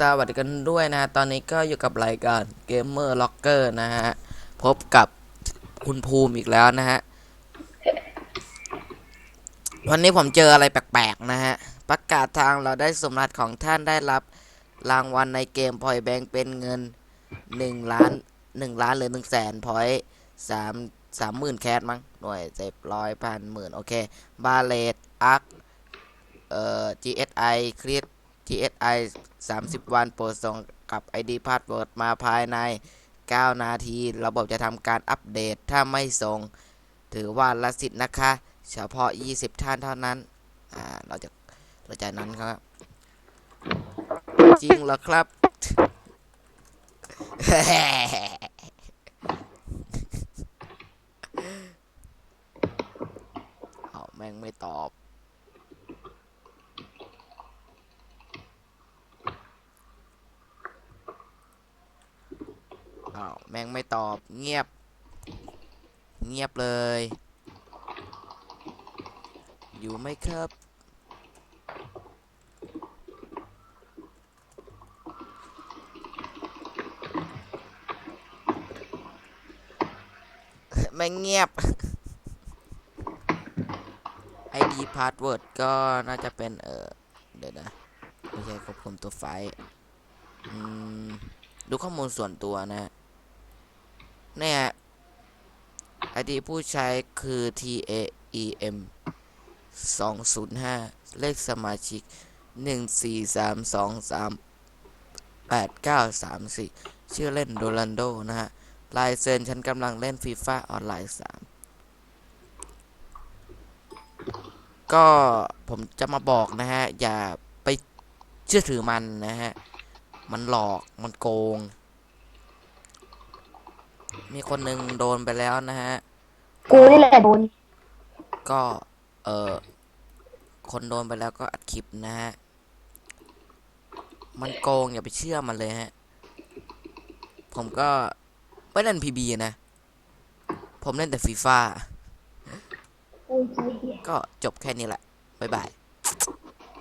สวัสดีกันด้วยนะ ตอนนี้ก็อยู่กับรายการ Gamer Locker นะฮะ พบกับคุณภูมิอีกแล้วนะฮะ วันนี้ผมเจออะไรแปลกๆนะฮะ ประกาศทางเราได้สมรัฐของท่านได้รับรางวัลในเกมพอยแบงเป็นเงิน1ล้าน1ล้านหรือ1แสนพอยสามสามหมื่นแคสมั้ง หน่วยเจ็บร้อยพันหมื่นโอเค บาเลตอาร์คเอ่อ GSI คลิป GSI 30 วันโปรดส่งกับ ID Password มาภายใน 9 นาที ระบบจะทำการอัปเดตถ้าไม่ส่ง ถือว่าละสิทธิ์นะคะ เฉพาะ 20 ท่านเท่านั้น อ่า เราจะเราจะนั้นครับ จริงเหรอครับ เอาแม่งไม่ตอบ อ้าวแม่งไม่ตอบเงียบ เงียบเลย อยู่ไหมครับแม่งเงียบ ID password ก็น่าจะเป็น เออเดี๋ยวนะ ไม่ใช่ควบคุมตัวไฟล์ดูข้อมูลส่วนตัวนะฮะ เนี่ยไอดีผู้ใช้คือ T A E M 205 เลขสมาชิก 143238934 ชื่อเล่นโดรันโด นะฮะ ลายเซ็นฉันกำลังเล่นฟีฟ่าออนไลน์ 3 ก็ผมจะมาบอกนะฮะ อย่าไปเชื่อถือมันนะฮะ มันหลอกมันโกง มีคนหนึ่งโดนไปแล้วนะฮะ กูนี่แหละโดนก็เออคนโดนไปแล้วก็อัดคลิปนะฮะ มันโกงอย่าไปเชื่อมันเลยฮะ ผมก็ไม่เล่นพีบีนะ ผมเล่นแต่ฟีฟ่า ก็จบแค่นี้แหละ บ๊ายบาย